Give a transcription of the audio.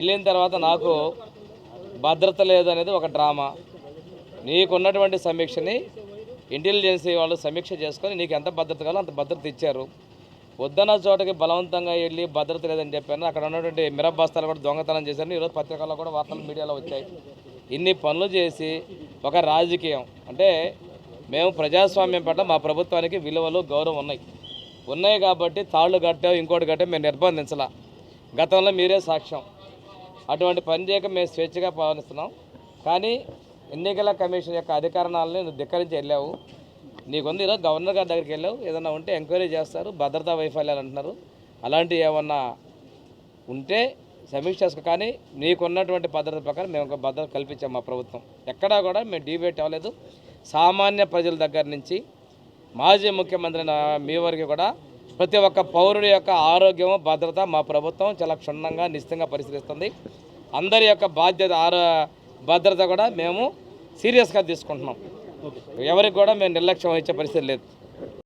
వెళ్ళిన తర్వాత నాకు భద్రత లేదనేది ఒక డ్రామా. నీకున్నటువంటి సమీక్షని ఇంటెలిజెన్సీ వాళ్ళు సమీక్ష చేసుకొని నీకు ఎంత భద్రత కావాలో అంత భద్రత ఇచ్చారు. వద్దన్న చోటకి బలవంతంగా వెళ్ళి భద్రత లేదని చెప్పాను. అక్కడ ఉన్నటువంటి మిరప బస్తాలు కూడా దొంగతనం చేశారు ఈరోజు పత్రికల్లో కూడా వార్తలు మీడియాలో వచ్చాయి. ఇన్ని పనులు చేసి ఒక రాజకీయం. అంటే మేము ప్రజాస్వామ్యం పట్ల మా ప్రభుత్వానికి విలువలు గౌరవం ఉన్నాయి. ఉన్నాయి కాబట్టి తాళ్ళు కట్టావు ఇంకోటి కట్టావు మేము నిర్బంధించాల. గతంలో మీరే సాక్ష్యం. అటువంటి పని చేయక మేము స్వేచ్ఛగా పాలనిస్తున్నాం. కానీ ఎన్నికల కమిషన్ యొక్క అధికారాలను నువ్వు ధిక్కరించి వెళ్ళావు. నీకుంది ఈరోజు గవర్నర్ గారి దగ్గరికి వెళ్ళావు. ఏదన్నా ఉంటే ఎంక్వైరీ చేస్తారు. భద్రతా వైఫల్యాలు అంటున్నారు. అలాంటివి ఏమన్నా ఉంటే సమీక్ష చేసుకో. కానీ నీకున్నటువంటి భద్రత ప్రకారం మేము ఒక భద్రత కల్పించాం మా ప్రభుత్వం. ఎక్కడా కూడా మేము డిబేట్ అవ్వలేదు. సామాన్య ప్రజల దగ్గర నుంచి మాజీ ముఖ్యమంత్రి మీ వరకు కూడా ప్రతి ఒక్క పౌరుడి యొక్క ఆరోగ్యం భద్రత మా ప్రభుత్వం చాలా క్షుణ్ణంగా నిశ్చితంగా పరిశీలిస్తుంది. అందరి యొక్క బాధ్యత ఆరో భద్రత కూడా మేము సీరియస్గా తీసుకుంటున్నాం. ఎవరికి కూడా మేము నిర్లక్ష్యం వహించే పరిస్థితి లేదు.